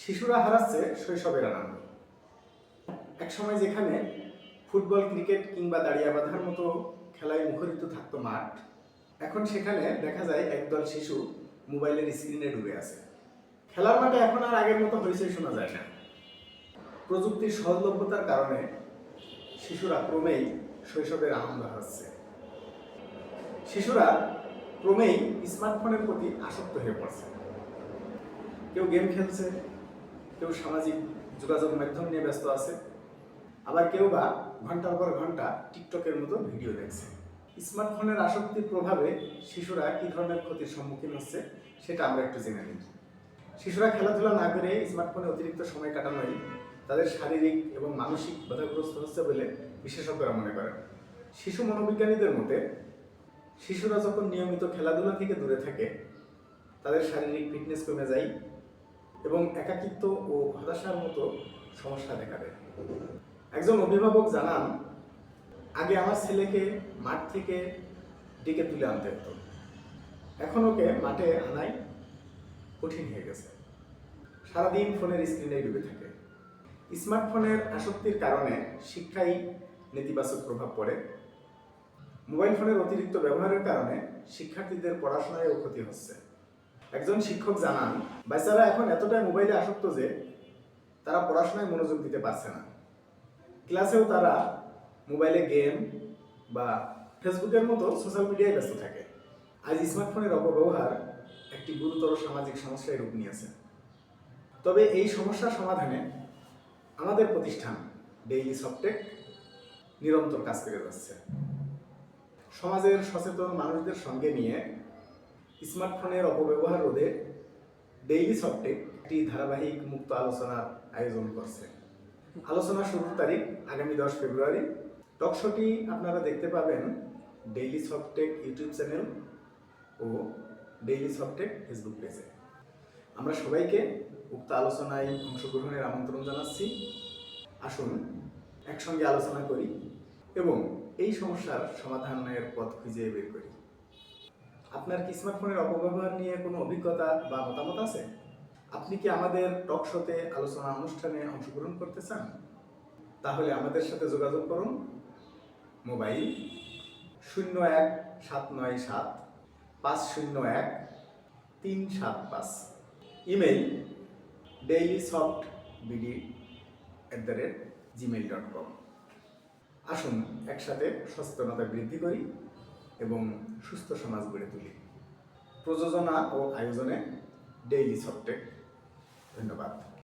শিশুরা হারাচ্ছে শৈশবের আনন্দ। একসময় যেখানে ফুটবল, ক্রিকেট কিংবা দাঁড়িয়ে বাঁধার মতো খেলায় মুখরিত থাকতো মাঠ, এখন সেখানে দেখা যায় একদল শিশু মোবাইলের স্ক্রিনে ডুবে আছে। খেলার মাঠে এখন আর আগের মতো হয়েছে শোনা যায় না। প্রযুক্তির সহজলভ্যতার কারণে শিশুরা ক্রমেই শৈশবের আনন্দ হারাচ্ছে। শিশুরা ক্রমেই স্মার্টফোনের প্রতি আসক্ত হয়ে পড়ছে। কেউ গেম খেলছে কেউ সামাজিক যোগাযোগ মাধ্যম নিয়ে ব্যস্ত আছে, আবার কেউ বা ঘণ্টার পর ঘণ্টা টিকটকের মতো ভিডিও দেখছে। স্মার্টফোনের আসক্তির প্রভাবে শিশুরা কী ধরনের ক্ষতির সম্মুখীন হচ্ছে সেটা আমরা একটু জেনে নিই। শিশুরা খেলাধুলা না করে স্মার্টফোনে অতিরিক্ত সময় কাটানোই তাদের শারীরিক এবং মানসিক বাধাগ্রস্ত হচ্ছে বলে বিশেষজ্ঞরা মনে করেন। শিশু মনোবিজ্ঞানীদের মতে, শিশুরা যখন নিয়মিত খেলাধুলা থেকে দূরে থাকে, তাদের শারীরিক ফিটনেস কমে যায় এবং একাকিত্ব ও হতাশার মতো সমস্যা দেখা দেয়। একজন অভিভাবক জানান, আগে আমার ছেলেকে মাঠ থেকে ডেকে তুলে আনতে হতো। এখন ওকে মাঠে আনাই কঠিন হয়ে গেছে। সারাদিন ফোনের স্ক্রিনে ডুবে থাকে। স্মার্টফোনের আসক্তির কারণে শিক্ষায় নেতিবাচক প্রভাব পড়ে। মোবাইল ফোনের অতিরিক্ত ব্যবহারের কারণে শিক্ষার্থীদের পড়াশোনায়ও ক্ষতি হচ্ছে। একজন শিক্ষক জানান, বাচ্চারা এখন এতটাই মোবাইলে আসক্ত যে তারা পড়াশোনায় মনোযোগ দিতে পারছে না। ক্লাসেও তারা মোবাইলে গেম বা ফেসবুকের মতো সোশ্যাল মিডিয়ায় ব্যস্ত থাকে। আজ স্মার্টফোনের অপব্যবহার একটি গুরুতর সামাজিক সমস্যায় রূপ নিয়েছে। তবে এই সমস্যার সমাধানে আমাদের প্রতিষ্ঠান ডেইলি সফটেক নিরন্তর কাজ করে যাচ্ছে। সমাজের সচেতন মানুষদের সঙ্গে নিয়ে স্মার্টফোনের অপব্যবহার রোধে ডেইলি সফটেক একটি ধারাবাহিক মুক্ত আলোচনার আয়োজন করছে। আলোচনা শুরুর তারিখ আগামী দশ ফেব্রুয়ারি। টকশোটি আপনারা দেখতে পাবেন ডেইলি সফটেক ইউটিউব চ্যানেল ও ডেইলি সফটেক ফেসবুক পেজে। আমরা সবাইকে উক্ত আলোচনায় অংশগ্রহণের আমন্ত্রণ জানাচ্ছি। আসুন একসঙ্গে আলোচনা করি এবং এই সমস্যার সমাধানের পথ খুঁজে বের করি। আপনার কি স্মার্টফোনের অপব্যবহার নিয়ে কোনো অভিজ্ঞতা বা মতামত আছে? আপনি কি আমাদের টক শোতে আলোচনা অনুষ্ঠানে অংশগ্রহণ করতে চান? তাহলে আমাদের সাথে যোগাযোগ করুন। মোবাইল শূন্য এক সাত নয় সাত পাঁচ শূন্য এক তিন সাত পাঁচ। Email daily soft BD at the rate Gmail dot com আসুন একসাথে সচেতনতা বৃদ্ধি করি। এবং সুস্থ সমাজ গড়ে তুলি। প্রযোজনা ও আয়োজনে ডেইলি সফটেক ধন্যবাদ।